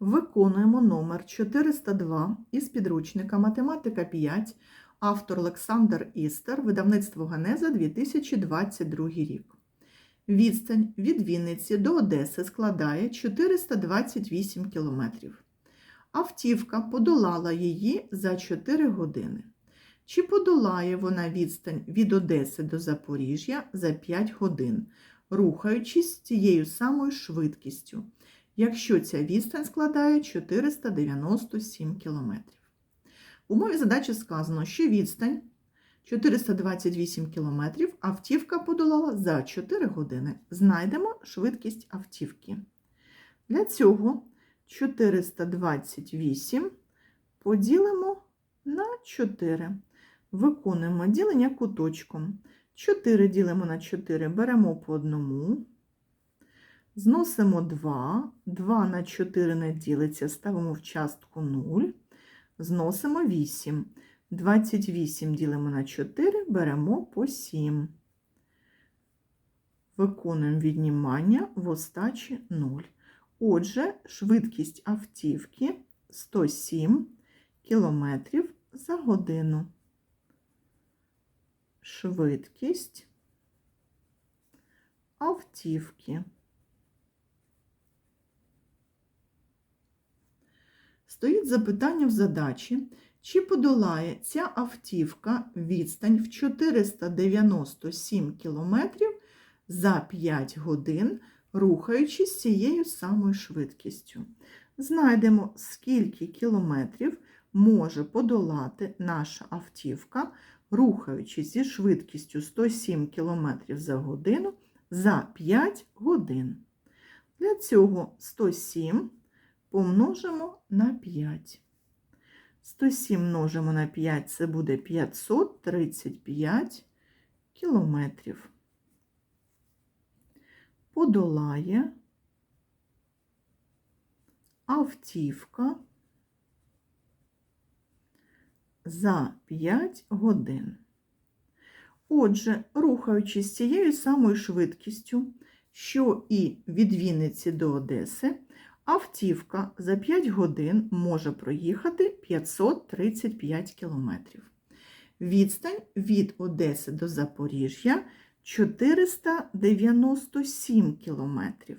Виконуємо номер 402 із підручника Математика 5, автор Олександр Істер, видавництво Генеза 2022 рік. Відстань від Вінниці до Одеси складає 428 км. Автівка подолала її за 4 години. Чи подолає вона відстань від Одеси до Запоріжжя за 5 годин, рухаючись цією самою швидкістю, якщо ця відстань складає 497 км? В умові задачі сказано, що відстань 428 км автівка подолала за 4 години. Знайдемо швидкість автівки. Для цього 428 поділимо на 4. Виконуємо ділення куточком. 4 ділимо на 4, беремо по одному. Зносимо 2. 2 на 4 не ділиться, ставимо в частку 0. Зносимо 8. 28 ділимо на 4, беремо по 7. Виконуємо віднімання в остачі 0. Отже, швидкість автівки 107 км за годину. Швидкість автівки. Стоїть запитання в задачі, чи подолає ця автівка відстань в 497 км за 5 годин, рухаючись цією самою швидкістю. Знайдемо, скільки кілометрів може подолати наша автівка, рухаючись зі швидкістю 107 км за годину за 5 годин. Для цього 107 помножимо на 5. 107 множимо на 5 це буде 535 кілометрів. Подолає автівка за 5 годин. Отже, рухаючись цією самою швидкістю, що і від Вінниці до Одеси, автівка за 5 годин може проїхати 535 кілометрів. Відстань від Одеси до Запоріжжя 497 кілометрів.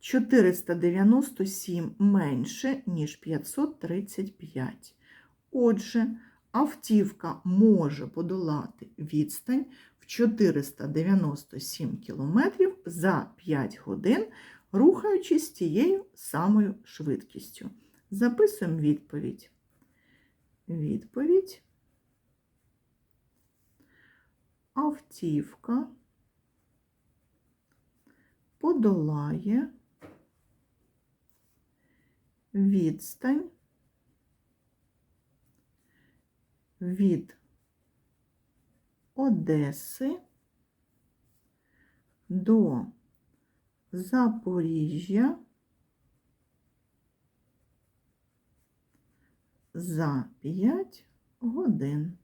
497 менше, ніж 535. Отже, автівка може подолати відстань в 497 кілометрів за 5 годин, рухаючись тією самою швидкістю. Записуємо відповідь. Відповідь. Автівка подолає відстань від Одеси до Запоріжжя за 5 годин.